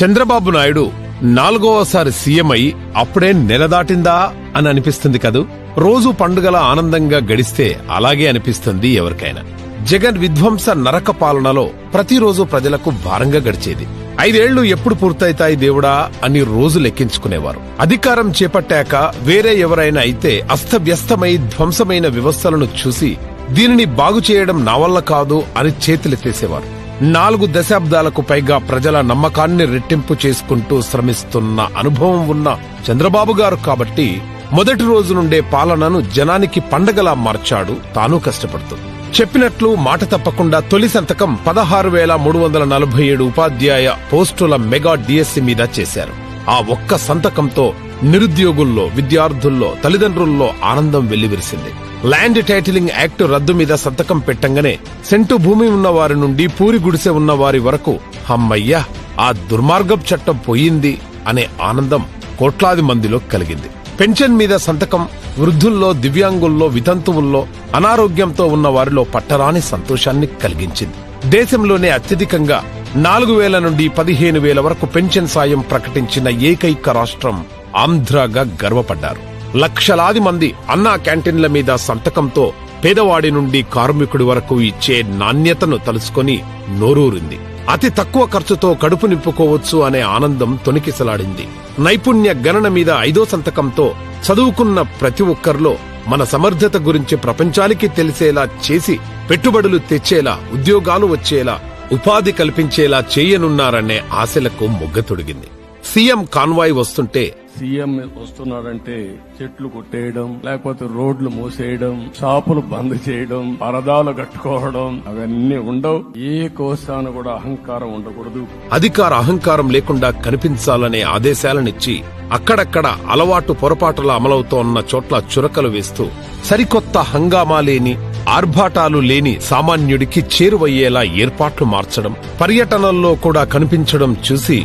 చంద్రబాబు నాయుడు నాలుగోసారి సీఎం అయి అప్పుడే నెల దాటిందా అని అనిపిస్తుంది కదూ? రోజు పండుగల ఆనందంగా గడిస్తే అలాగే అనిపిస్తుంది ఎవరికైనా. జగన్ విధ్వంస నరక పాలనలో ప్రతిరోజు ప్రజలకు భారంగా గడిచేది. ఐదేళ్ళు ఎప్పుడు పూర్తయితాయి దేవుడా అని రోజు లెక్కించుకునేవారు. అధికారం చేపట్టాక వేరే ఎవరైనా అయితే అస్తవ్యస్తమై ధ్వంసమైన వ్యవస్థలను చూసి దీనిని బాగు చేయడం నా వల్ల కాదు అని చేతులెత్తేసేవారు. నాలుగు దశాబ్దాలకు పైగా ప్రజల నమ్మకాన్ని రెట్టింపు చేసుకుంటూ శ్రమిస్తున్న అనుభవం ఉన్న చంద్రబాబు గారు కాబట్టి మొదటి రోజు నుండే పాలనను జనానికి పండగలా మార్చాడు. తాను కష్టపడుతూ చెప్పినట్లు మాట తప్పకుండా తొలి సంతకం పదహారు వేల మూడు వందల నలభై ఏడు ఉపాధ్యాయ పోస్టుల మెగా డిఎస్సి మీద చేశారు. ఆ ఒక్క సంతకంతో నిరుద్యోగుల్లో విద్యార్థుల్లో తల్లిదండ్రుల్లో ఆనందం వెల్లివిరిసింది. ల్యాండ్ టైటిలింగ్ యాక్ట్ రద్దు మీద సంతకం పెట్టంగానే సెంటు భూమి ఉన్నవారి నుండి పూరి గుడిసె ఉన్నవారి వరకు హమ్మయ్యా ఆ దుర్మార్గం చట్టం పోయింది అనే ఆనందం కోట్లాది మందిలో కలిగింది. పెన్షన్ మీద సంతకం వృద్ధుల్లో దివ్యాంగుల్లో వితంతువుల్లో అనారోగ్యంతో ఉన్న వారిలో పట్టరాని సంతోషాన్ని కలిగించింది. దేశంలోనే అత్యధికంగా నాలుగు వేల నుండి పదిహేను వేల వరకు పెన్షన్ సాయం ప్రకటించిన ఏకైక రాష్ట్రం ఆంధ్రగా గర్వపడ్డారు. లక్షలాది మంది అన్నా క్యాంటీన్ల మీద సంతకంతో పేదవాడి నుండి కార్మికుడి వరకు ఇచ్చే నాణ్యతను తలుసుకొని నోరూరింది. అతి తక్కువ ఖర్చుతో కడుపు నింపుకోవచ్చు అనే ఆనందం తొనికిసలాడింది నైపుణ్య గణన మీద ఐదో సంతకంతో చదువుకున్న ప్రతి ఒక్కరిలో మన సమర్థత గురించి ప్రపంచానికి తెలిసేలా చేసి పెట్టుబడులు తెచ్చేలా ఉద్యోగాలు వచ్చేలా ఉపాధి కల్పించేలా చేయనున్నారనే ఆశలకు మొగ్గ తొడిగింది. సీఎం కాన్వాయ్ వస్తుంటే సీఎం వస్తున్నాడంటే చెట్లు కొట్టేయడం లేకపోతే రోడ్లు మూసేయడం షాపులు బంద్ చేయడం పరదాలు కట్టుకోవడం అవన్నీ ఉండవు. ఏ కోసాన కూడా అహంకారం ఉండకూడదు. అధికార అహంకారం లేకుండా కనిపించాలనే ఆదేశాలనిచ్చి అక్కడక్కడ అలవాటు పొరపాటుల అమలవుతోన్న చోట్ల చురకలు వేస్తూ సరికొత్త హంగామా లేని ఆర్భాటాలు లేని సామాన్యుడికి చేరువయ్యేలా ఏర్పాట్లు మార్చడం పర్యటనల్లో కూడా కనిపించడం చూసి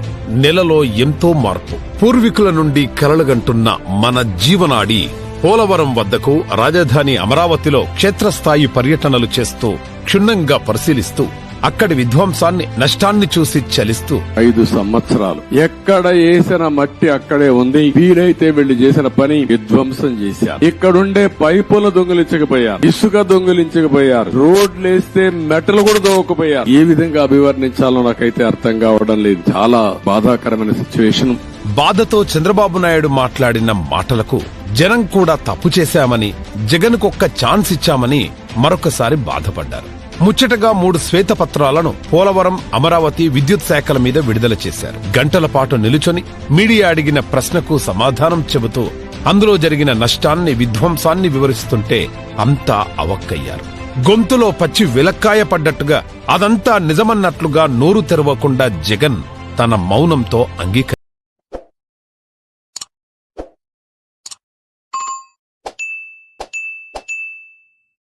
నెలలో ఎంతో మార్పు. పూర్వీకుల నుండి కలలుగంటున్న మన జీవనాడి పోలవరం వద్దకు రాజధాని అమరావతిలో క్షేత్రస్థాయి పర్యటనలు చేస్తూ క్షుణ్ణంగా పరిశీలిస్తూ అక్కడి విధ్వంసాన్ని నష్టాన్ని చూసి చలిస్తూ. ఐదు సంవత్సరాలు. ఎక్కడ వేసిన మట్టి అక్కడే ఉంది. వీలైతే వీళ్ళు చేసిన పని విధ్వంసం చేశారు ఇక్కడుండే పైపులు దొంగిలించకపోయారు. ఇసుక దొంగిలించకపోయారు. రోడ్లు వేస్తే మెటలు కూడా దోవకపోయారు ఏ విధంగా అభివర్ణించాలో నాకైతే అర్థం కావడం లేదు. చాలా బాధాకరమైన సిచ్యువేషన్ బాధతో చంద్రబాబు నాయుడు మాట్లాడిన మాటలకు జనం కూడా తప్పు చేశామని జగన్కొక్క ఛాన్స్ ఇచ్చామని మరొకసారి బాధపడ్డారు. ముచ్చటగా మూడు శ్వేతపత్రాలను పోలవరం అమరావతి విద్యుత్ శాఖల మీద విడుదల చేశారు. గంటల పాటు నిలుచొని మీడియా అడిగిన ప్రశ్నకు సమాధానం చెబుతూ అందులో జరిగిన నష్టాన్ని విధ్వంసాన్ని వివరిస్తుంటే అంతా అవక్కయ్యారు. గొంతులో పచ్చి విలక్కాయ పడ్డట్టుగా అదంతా నిజమన్నట్లుగా నోరు తెరవకుండా జగన్ తన మౌనంతో అంగీకరించారు.